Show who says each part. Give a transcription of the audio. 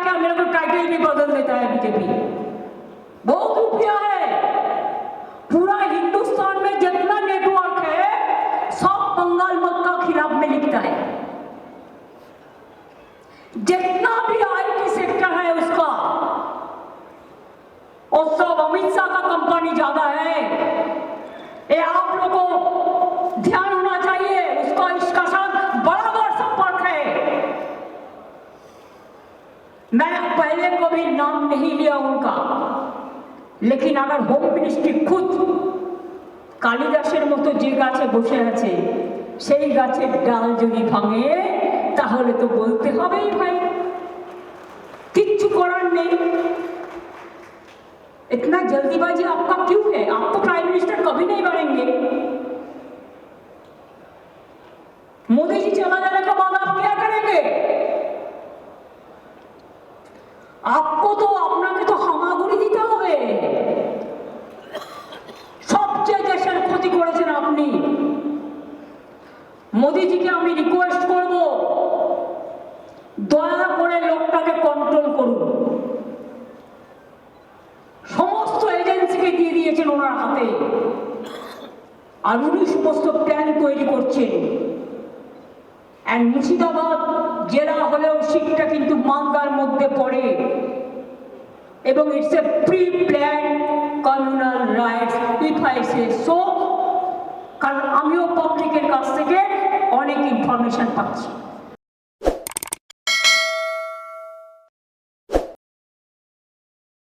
Speaker 1: बदल देता है बीजेपी बहुत रुपया है। पूरा हिंदुस्तान में जितना नेटवर्क है, सब बंगाल मत का खिलाफ में लिखता है। जितना भी आईटी सेक्टर है उसका। और सब अमित शाह का कंपनी ज़्यादा है। मैं पहले कभी नाम नहीं लिया उनका लेकिन अगर होम मिनिस्ट्री खुद কালিদাসের মতো যে গাছে বসে আছে সেই গাছের ডাল যদি ভাঙে তাহলে তো বলতে হবেই ভাই কিচ্ছু করার নেই इतना जल्दीबाजी आपका क्यों है आप तो प्राइम मिनिस्टर कभी नहीं बनेंगे मोदी जी चला जाने আপকো তো আপনাকে তো হামাগুড়ি দিতে হবে। সবচেয়ে দেশের ক্ষতি করেছেন আপনি। মোদিজিকে আমি রিকোয়েস্ট করব, দয়া করে লোকটাকে কন্ট্রোল করুন। সমস্ত এজেন্সিকে দিয়ে দিয়েছেন ওনার হাতে। আর উনি সমস্ত প্ল্যান তৈরি করছেন। অ্যান্ড মুর্শিদাবাদ মালদার মধ্যে পড়ে। এবং it's a pre plan communal riots if I say so কারণ আমিও পাবলিকের কাছ থেকে অনেক ইনফরমেশন পাচ্ছি।